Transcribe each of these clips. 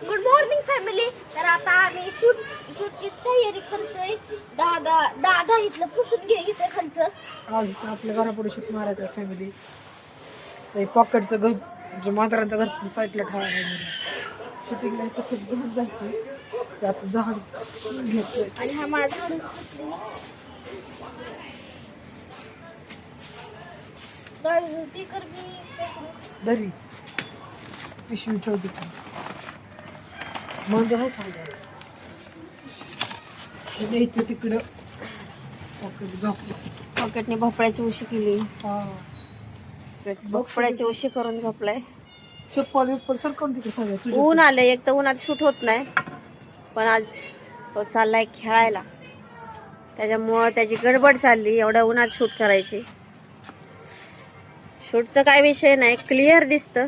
Good morning family तर आता आम्ही शूट शूटची तयारी करतोय. दादा दादा इथलं पुसून घे इथं खालचं. आज आपल्या घरापुढे शूट मारायचं आहे फॅमिली ते पॉकेटचं घर म्हणजे मांजरांचं घर साईडला ठेवायला शूटिंगला इथं खूप झाड जाते त्यात झाड घेतोय आणि हा माझा सुटली बाजू ती कर मी? दरी. पिशवी ठेवते. ती न्यायचं तिकडं. पॉकेट झोपलं. पॉकेटने भोपळ्याची उशी केली. हा. भोपळ्याची उशी करून झोपलाय. चप्पल बिप्पल सरकवून तिकडे ऊन आलं एक तर उन्हात शूट होत नाही पण आज तो चाललाय खेळायला. त्याच्यामुळं त्याची गडबड चालली एवढ्या उन्हात शूट करायची. शूटचं काय विषय नाही क्लिअर दिसतं.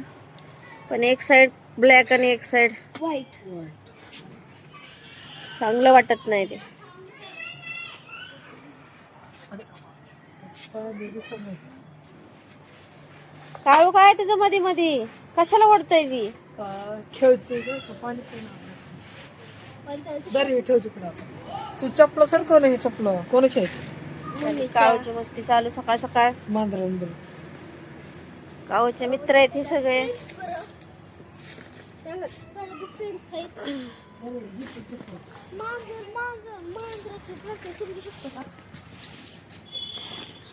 पण एक साईड ब्लॅक आणि एक साईड. व्हाईट चांगलं वाटत नाही ते. काळू काय तुझं मध्ये मध्ये कशाला ओढतोय ती? खेळतोय गं, का पाणी पिणार दरी ठेव तिकडं तू चपलं सरकव नाही चपलं? कोणाची आहे काळूची मस्ती चालू सकाळ सकाळ. मांजरांबर काळूचे मित्र आहेत हे सगळे.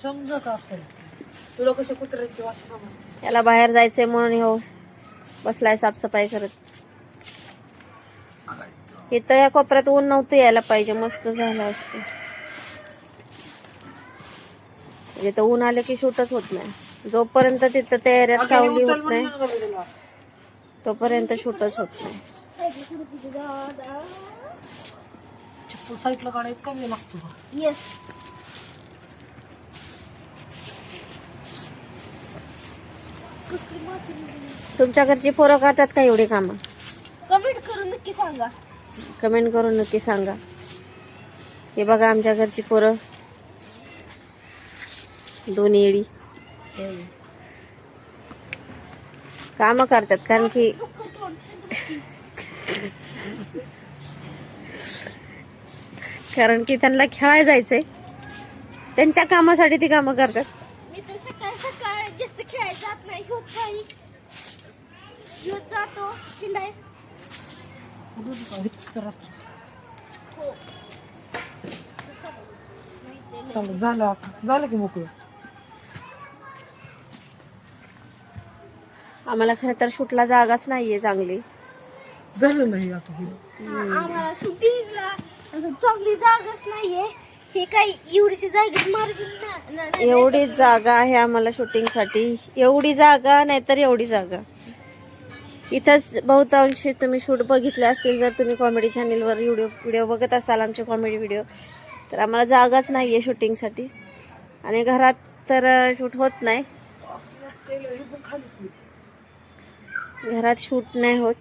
समजा का असेल. तुला कशी कुत्र्याची वास समजते. त्याला बाहेर जायचंय म्हणून हो. बसलाय साफसफाई करत. इथं या कोपऱ्यात ऊन नव्हतं यायला पाहिजे. मस्त झालं असतं. इथं ऊन आलं की शूटच होत नाही. जोपर्यंत तिथं त्या एरियात सावली होत नाही. तोपर्यंत शूटच होत नाही. चप्पल साईडला काढायला कमी लागतो का येस तुमच्या घरची पोरं करतात का एवढी कामं? कमेंट करून नक्की सांगा. कमेंट करून नक्की सांगा. हे बघा आमच्या घरची पोरं. दोन येडी. काम करतात कारण की कारण की त्यांना खेळायला जायचंय. त्यांच्या कामासाठी ती कामं करतात. मी तर सकाळ सकाळ जास्त खेळायला जात नाही ह्योच काही ह्योच जातो हिंडाय हेच तर असतं हो. झालं. झालं की मोकळं? आम्हाला खरं तर शूटला जागाच नाहीये चांगली. झालं नाही आता हे. आम्हाला चांगली जागाच नाहीये. हे काही एवढीशी जागेत ना- एवढी जागा आहे आम्हाला शूटिंगसाठी. एवढी जागा नाहीतर एवढी जागा. इथंच बहुतांशी तुम्ही शूट बघितले असतील जर तुम्ही कॉमेडी चॅनेलवर व्हिडिओ व्हिडिओ बघत असाल आमचे कॉमेडी व्हिडिओ तर आम्हाला जागाच नाही आहे शूटिंगसाठी. आणि घरात तर शूट होत नाही. असं केलं हे पण खालीच नाही. घरात शूट नाही होत.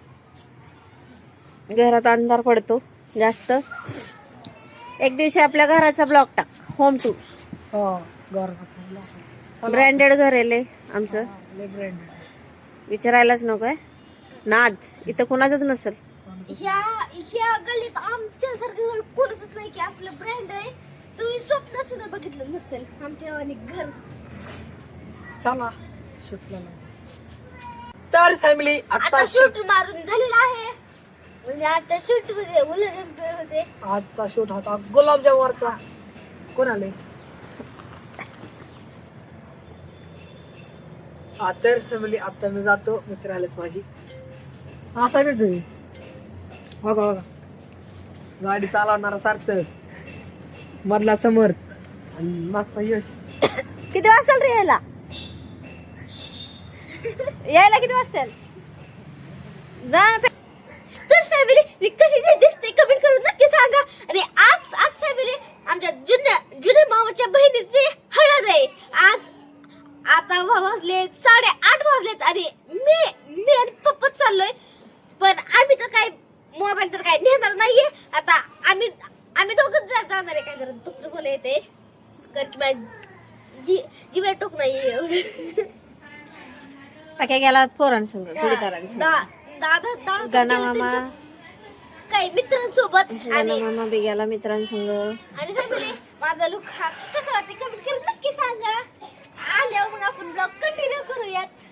घरात अंधार पडतो जास्त. एक दिवशी आपल्या घराचा ब्लॉक टाक होम टूर हा. ब्रँडेड घर आहे लय आमचं. विचारायलाच नको आहे. नाद इथं कोणाचंच नसेल. ह्या ह्या गल्लीत आमच्यासारखं घर कोणच नाही की असलं ब्रँड आहे. तुम्ही स्वप्न सुद्धा बघितलं नसेल आमच्या आणि घर. चला शूटला लावू. तर फॅमिली आता आता शूट शूट मारून झालेला आहे. म्हणजे आता शूटमध्ये उलट होते. आजचा शूट होता गुलाबजामवरचा कोण आले हा तर फॅमिली आता मी जातो. मित्र आलेत माझी. हा सांगेल तुम्ही? बघा बघा. गाडी चालवणारा सार्थक मधला समर्थ आणि मागचा यश. किती वाजता रे यायला यायला किती वाजतील जा तर फॅमिली मी कशी ते दिसते कमेंट करून नक्की सांगा. आणि आज आज फॅमिली आमच्या जुन्या जुन्या मामाच्या बहिणीची हळद आहे. आज आता वाजले साडे आठ वाजलेत आणि मी मी आणि पप्पा चाललोय. पण आम्ही तर काय मोबाईल तर काय नेणार नाहीये. आता आम्ही आम्ही दोघंच जाणार आहे. काय जरा दुसरं बोलायचं येते कारण की माझी जी जीवा टोक नाहीये टाक्या गेला पोरांसंग जोडीदारांसंग. गणा मामा. काही मित्रांसोबत? मामा बी गेला मित्रांसंग. आणि माझा लुक हा कसं वाटते कमेंट नक्की सांगा. आल्यावर मग आपण ब्लॉग कंटिन्यू करूयात.